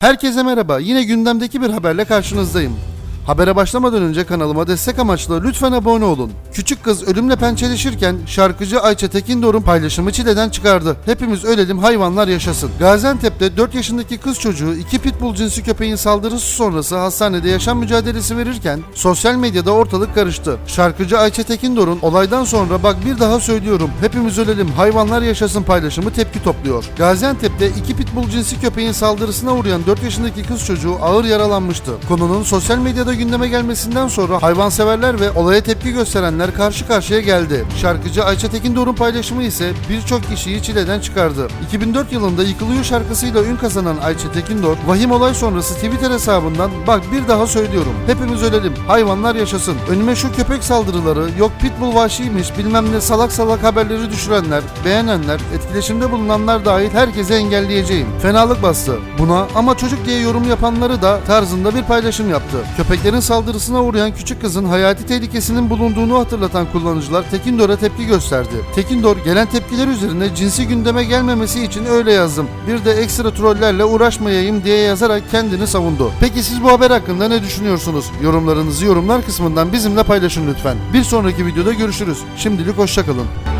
Herkese merhaba. Yine gündemdeki bir haberle karşınızdayım. Habere başlamadan önce kanalıma destek amaçlı lütfen abone olun. Küçük kız ölümle pençeleşirken şarkıcı Ayça Tekindor'un paylaşımı çileden çıkardı. Hepimiz ölelim hayvanlar yaşasın. Gaziantep'te 4 yaşındaki kız çocuğu iki pitbull cinsi köpeğin saldırısı sonrası hastanede yaşam mücadelesi verirken sosyal medyada ortalık karıştı. Şarkıcı Ayça Tekindor'un olaydan sonra bak bir daha söylüyorum hepimiz ölelim hayvanlar yaşasın paylaşımı tepki topluyor. Gaziantep'te iki pitbull cinsi köpeğin saldırısına uğrayan 4 yaşındaki kız çocuğu ağır yaralanmıştı. Konunun sosyal medyada gündeme gelmesinden sonra hayvanseverler ve olaya tepki gösterenler karşı karşıya geldi. Şarkıcı Ayça Tekindor'un paylaşımı ise birçok kişiyi çileden çıkardı. 2004 yılında Yıkılıyor şarkısıyla ün kazanan Ayça Tekindor, vahim olay sonrası Twitter hesabından bak bir daha söylüyorum hepimiz ölelim hayvanlar yaşasın. Önüme şu köpek saldırıları yok pitbull vahşiymiş bilmem ne salak salak haberleri düşürenler, beğenenler, etkileşimde bulunanlar dahil herkese engelleyeceğim. Fenalık bastı. Buna ama çocuk diye yorum yapanları da tarzında bir paylaşım yaptı. Köpeklerin saldırısına uğrayan küçük kızın hayati tehlikesinin bulunduğunu hatırlatan kullanıcılar Tekindor'a tepki gösterdi. Tekindor gelen tepkiler üzerine cinsi gündeme gelmemesi için öyle yazdım. Bir de ekstra trollerle uğraşmayayım diye yazarak kendini savundu. Peki siz bu haber hakkında ne düşünüyorsunuz? Yorumlarınızı yorumlar kısmından bizimle paylaşın lütfen. Bir sonraki videoda görüşürüz. Şimdilik hoşçakalın.